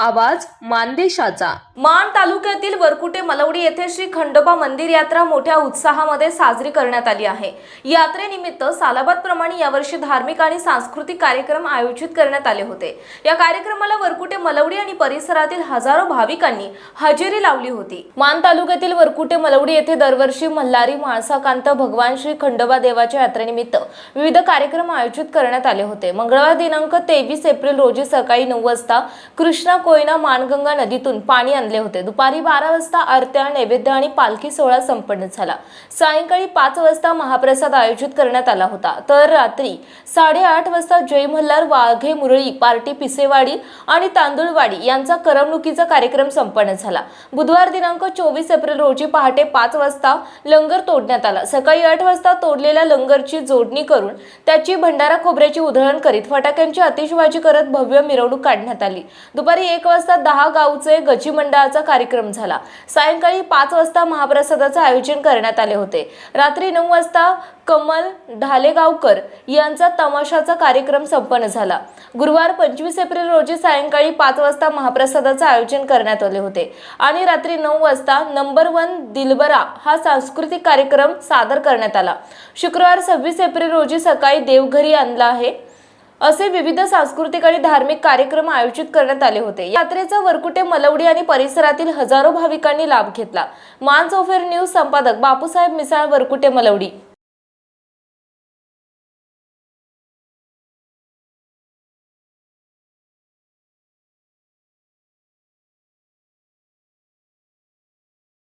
आवाज मानदेशाचा. मान तालुक्यातील वरकुटे मलवडी येथे श्री खंडोबा मंदिर यात्रा मोठ्या उत्साहामध्ये साजरी करण्यात आली आहे. यात्रेनिमित्त सालाबाद प्रमाणे यावर्षी धार्मिक आणि सांस्कृतिक कार्यक्रम आयोजित करण्यात आले होते. या कार्यक्रमाला वरकुटे मलवडी आणि परिसरातील हजारो भाविकांनी हजेरी लावली होती. मान तालुक्यातील वरकुटे मलवडी येथे दरवर्षी मल्हारी माळसाकांत भगवान श्री खंडोबा देवाच्या यात्रेनिमित्त विविध कार्यक्रम आयोजित करण्यात आले होते. मंगळवार दिनांक तेवीस एप्रिल रोजी सकाळी नऊ वाजता कृष्णा कोयना मानगंगा नदीतून पाणी आणले होते. दुपारी बारा वाजता आरत्या नैवेद्य आणि पालखी सोहळा संपन्न झाला. सायंकाळी पाच वाजता महाप्रसाद आयोजित करण्यात आला होता. तर रात्री साडेआठ वाजता जय मल्हार वाघे मुरळी पार्टी पिसेवाडी आणि तांदूळवाडी यांचा करमणुकीचा कार्यक्रम संपन्न झाला. बुधवार दिनांक चोवीस एप्रिल रोजी पहाटे पाच वाजता लंगर तोडण्यात आला. सकाळी आठ वाजता तोडलेल्या लंगरची जोडणी करून त्याची भंडारा खोबऱ्याची उधळण करीत फटाक्यांची आतिषबाजी करत भव्य मिरवणूक काढण्यात आली. दुपारी एक एक वाजता दहा गावचे गजी मंडळाचा कार्यक्रम झाला. सायंकाळी पाच वाजता महाप्रसादाचं आयोजन करण्यात आले होते. रात्री नऊ वाजता कमल ढालेगावकर यांचा तमाशाचा कार्यक्रम संपन्न झाला. गुरुवार पंचवीस एप्रिल रोजी सायंकाळी पाच वाजता महाप्रसादाचं आयोजन करण्यात आले होते आणि रात्री नऊ वाजता नंबर वन दिलबरा हा सांस्कृतिक कार्यक्रम सादर करण्यात आला. शुक्रवार सव्वीस एप्रिल रोजी सकाळी देवघरी आणला आहे. असे विविध सांस्कृतिक आणि धार्मिक कार्यक्रम आयोजित करण्यात आले होते. यात्रेचा वरकुटे मलवडी आणि परिसरातील हजारो भाविकांनी लाभ घेतला. मान चौफेर न्यूज संपादक बापूसाहेब मिसाळ वरकुटे मलवडी.